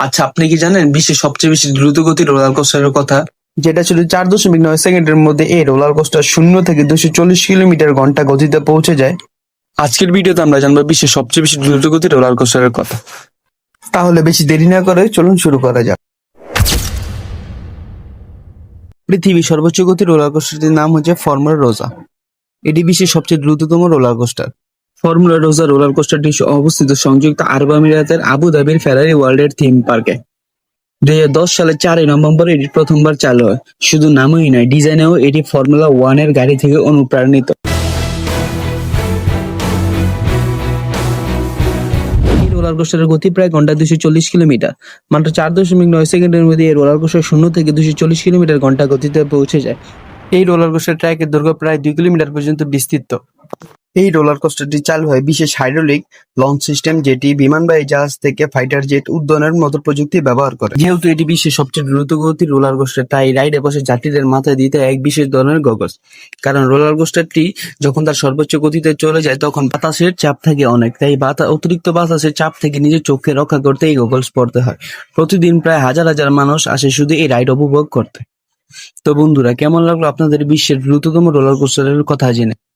আচ্ছা আপনি কি জানেন বিশ্বের সবচেয়ে বেশি দ্রুতগতির রোলার কোস্টারের কথা? যেটা ছিল চার দশমিক নয় সেকেন্ডের মধ্যে এই রোলার কোস্টার শূন্য থেকে দুশো চল্লিশ কিলোমিটার ঘণ্টা গতিতে পৌঁছে যায়। আজকের ভিডিওতে আমরা জানব বিশ্বের সবচেয়ে বেশি দ্রুতগতির রোলার কোস্টারের কথা। তাহলে বেশি দেরি না করে চলুন শুরু করা যাক। পৃথিবীর সর্বোচ্চ গতির রোলার কোস্টারটির নাম হচ্ছে ফর্মুলা রোজা এটি বিশ্বের সবচেয়ে দ্রুততম roller coaster formula Rossa roller কোস্টারটি অবস্থিত সংযুক্ত আরব আমিরাতের আবু ধাবির ফেরারি ওয়ার্ল্ডের থিম পার্কে। দুই হাজার দশ সালের চারই নভেম্বর এটি প্রথমবার চালু হয়। শুধু নামই নয়, ডিজাইনেও এটি ফর্মুলা ওয়ানের গাড়ি থেকে অনুপ্রাণিত। রোলার কোস্টারের গতি প্রায় ঘণ্টা দুশো চল্লিশ কিলোমিটার। মাত্র চার দশমিক নয় সেকেন্ডের মধ্যে এই রোলার কোস্টার শূন্য থেকে দুশো চল্লিশ কিলোমিটার ঘণ্টা গতিতে পৌঁছে যায়। এই রোলার কোস্টার ট্র্যাকের দৈর্ঘ্য প্রায় দুই কিলোমিটার পর্যন্ত বিস্তৃত। এই রোলার কোস্টারটি চালু হয় বিশেষ হাইড্রোলিক লঞ্চ সিস্টেম যেটি বিমানবাহী জাহাজ থেকে ফাইটার জেট উদ্যানের মতো প্রযুক্তি ব্যবহার করে। যেহেতু এটি বিশ্বের সবচেয়ে দ্রুত দ্রুতগতির রোলার কোস্টার তাই রাইডে বসে যাত্রীদের মাথায় দিতে এক বিশেষ ধরনের গগলস কারণ রোলার কোস্টারটি যখন তার সর্বোচ্চ গতিতে চলে যায়, তখন বাতাসের চাপ থাকে অনেক, তাই বাতা অতিরিক্ত বাতাসের চাপ থেকে নিজের চোখকে রক্ষা করতে এই গগলস পড়তে হয়। প্রতিদিন প্রায় হাজার হাজার মানুষ আসে শুধু এই রাইড উপভোগ করতে। তো বন্ধুরা কেমন লাগল আপনাদের বিশ্বের দ্রুততম রোলার কোস্টারের কথা জেনে?